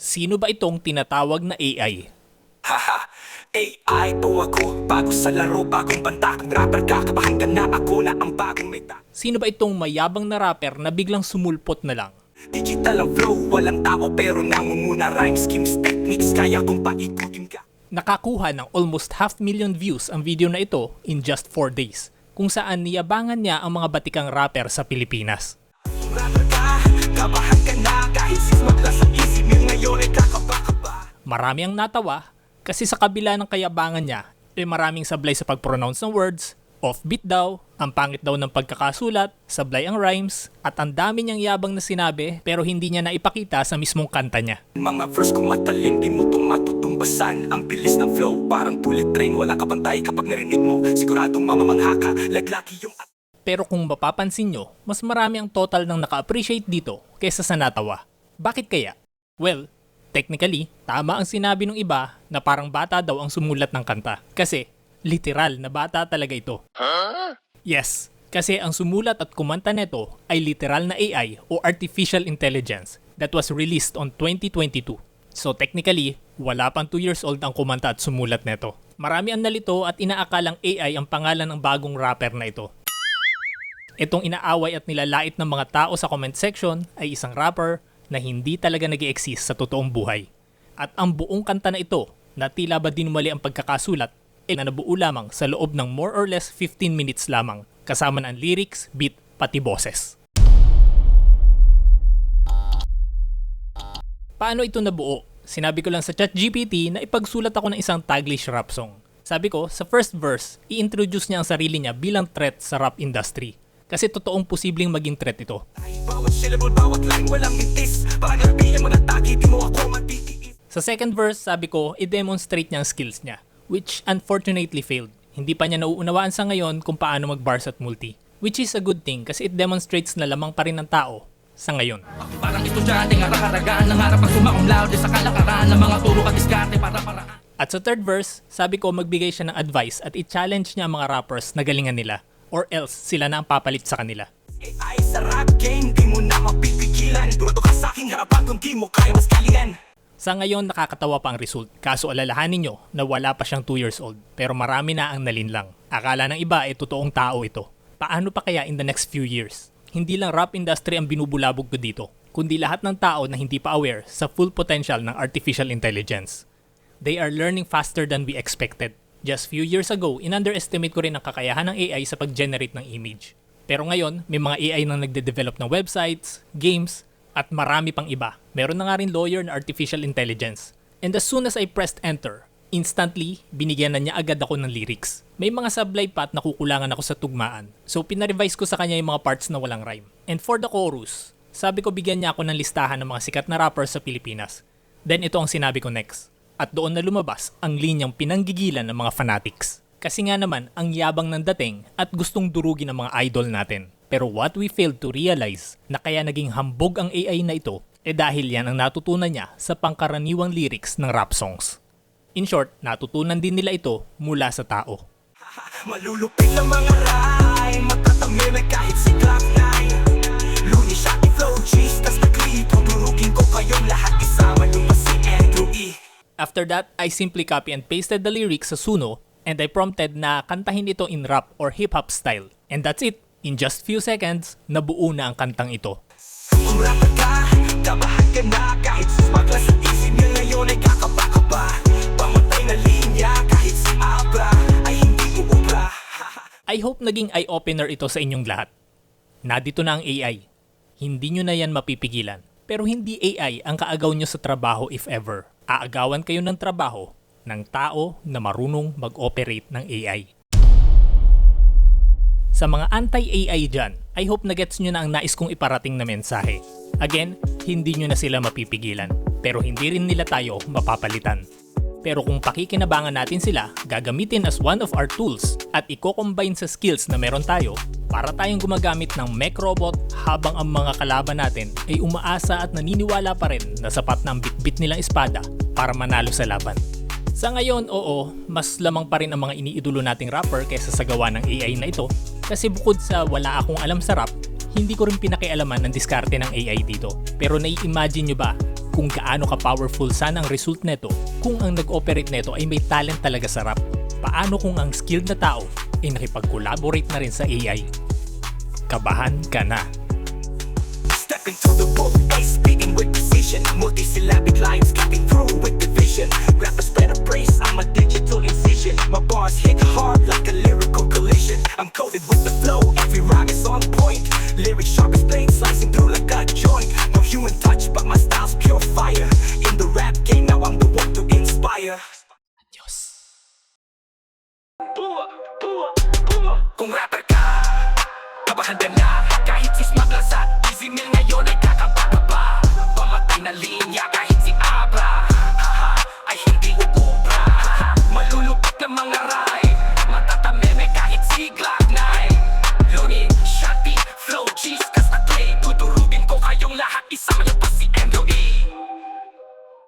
Sino ba itong tinatawag na AI? Haha, AI po ako Bago sa laro, bagong banta Kung rapper ka, na Ako na ang bagong meta Sino ba itong mayabang na rapper na biglang sumulpot na lang? Digital ang flow, walang tao Pero nangunguna rhymes, schemes, techniques Kaya kung paikutin ka Nakakuha ng almost half million views ang video na ito in just 4 days, kung saan niyabangan niya ang mga batikang rapper sa Pilipinas. Rapper ka, kabahan ka na Kahit sis maglas ang ngayon ay kakaba-kaba Marami ang natawa kasi sa kabila ng kayabangan niya, eh maraming sablay sa pag-pronounce ng words, offbeat daw, ang pangit daw ng pagkakasulat, sablay ang rhymes, at ang dami niyang yabang na sinabi pero hindi niya naipakita sa mismong kanta niya. Mga verse kong matalin, di mo itong matutumbasan Ang bilis ng flow, parang bullet train Wala ka pantay kapag narinig mo Siguradong mamamangha ka, laglaki yung Pero kung mapapansin nyo, mas marami ang total ng naka-appreciate dito kaysa sa natawa. Bakit kaya? Well, technically, tama ang sinabi ng iba na parang bata daw ang sumulat ng kanta. Kasi, literal na bata talaga ito. Yes, kasi ang sumulat at kumanta nito ay literal na AI o Artificial Intelligence that was released on 2022. So technically, wala pang 2 years old ang kumanta at sumulat nito. Marami ang nalito at inaakalang AI ang pangalan ng bagong rapper na ito. Itong inaaway at nilalait ng mga tao sa comment section ay isang rapper na hindi talaga nag exist sa totoong buhay. At ang buong kanta na ito na tila ba dinumali ang pagkakasulat ay na nabuo lamang sa loob ng more or less 15 minutes lamang kasama ng lyrics, beat, pati boses. Paano ito nabuo? Sinabi ko lang sa ChatGPT na ipagsulat ako ng isang Taglish rap song. Sabi ko, sa first verse, i-introduce niya ang sarili niya bilang threat sa rap industry. Kasi totoong posibleng maging threat ito. Sa second verse, sabi ko, i-demonstrate niya ang skills niya, which unfortunately failed. Hindi pa niya nauunawaan sa ngayon kung paano mag-bars at multi. Which is a good thing kasi it demonstrates na lamang pa rin ng tao sa ngayon. Parang estudyante nga rakaragaan ng harap sumaong loud sa kalakaran ng mga turo at diskarte para paraan. At sa third verse, sabi ko magbigay siya ng advice at i-challenge niya ang mga rappers na galingan nila or else sila na ang papalit sa kanila. AI sa rap game, di mo na mapipigilan Dumato ka sa aking harapan kung di mo kaya mas kalingan Sa ngayon nakakatawa pa ang result kaso alalahanin nyo na wala pa siyang 2 years old pero marami na ang nalinlang. Akala ng iba ay totoong tao ito. Paano pa kaya in the next few years? Hindi lang rap industry ang binubulabog ko dito, kundi lahat ng tao na hindi pa aware sa full potential ng artificial intelligence. They are learning faster than we expected. Just few years ago, in-underestimate ko rin ang kakayahan ng AI sa pag-generate ng image. Pero ngayon, may mga AI na nagde-develop ng websites, games, at marami pang iba. Meron na nga rin lawyer na artificial intelligence. And as soon as I pressed enter, instantly, binigyan na niya agad ako ng lyrics. May mga sablay pa at nakukulangan ako sa tugmaan. So pinarevise ko sa kanya yung mga parts na walang rhyme. And for the chorus, sabi ko bigyan niya ako ng listahan ng mga sikat na rappers sa Pilipinas. Then ito ang sinabi ko next. At doon na lumabas ang linyang pinanggigilan ng mga fanatics. Kasi nga naman, ang yabang ng dating at gustong durugin ng mga idol natin. Pero what we failed to realize na kaya naging hambog ang AI na ito, eh dahil yan ang natutunan niya sa pangkaraniwang lyrics ng rap songs. In short, natutunan din nila ito mula sa tao. Malulupit ang mga rhyme Magtatameme kahit si Clock 9 Luni siya i-flow G's Tas nag-lead Tudurugin ko kayong lahat Isama niyo After that, I simply copy and pasted the lyrics sa Suno and I prompted na kantahin ito in rap or hip-hop style. And that's it. In just few seconds, nabuo na ang kantang ito. Kung rapper ka, kabahan ka na Kahit sumaglas ang isip niya ngayon ay kakaba-kaba Pamatay na linya kahit si Abra Ay hindi uubra I hope naging eye-opener ito sa inyong lahat. Nadito na ang AI. Hindi nyo na yan mapipigilan. Pero hindi AI ang kaagaw nyo sa trabaho if ever. Aagawan kayo ng trabaho ng tao na marunong mag-operate ng AI. Sa mga anti-AI dyan, I hope na gets nyo na ang nais kong iparating na mensahe. Again, hindi nyo na sila mapipigilan. Pero hindi rin nila tayo mapapalitan. Pero kung pakikinabangan natin sila, gagamitin as one of our tools at i-combine sa skills na meron tayo para tayong gumagamit ng mech robot habang ang mga kalaban natin ay umaasa at naniniwala pa rin na sapat na ang bitbit nilang espada para manalo sa laban. Sa ngayon, oo, mas lamang pa rin ang mga iniidolo nating rapper kaysa sa gawa ng AI na ito kasi bukod sa wala akong alam sa rap, hindi ko rin pinakialaman ng diskarte ng AI dito. Pero nai-imagine nyo ba kung gaano ka-powerful sana ang result neto kung ang nag-operate neto ay may talent talaga sa rap. Paano kung ang skilled na tao ay nakipag-collaborate na rin sa AI? Kabahan ka na. Step into the ace speaking with precision Multi-syllabic lines cutting but my style's pure fire. In the rap game, now I'm the one to inspire. Adios. Buwa, buwa, buwa Kung rapper ka, tabahan na Kahit si Smag Lazat, easy meal ngayon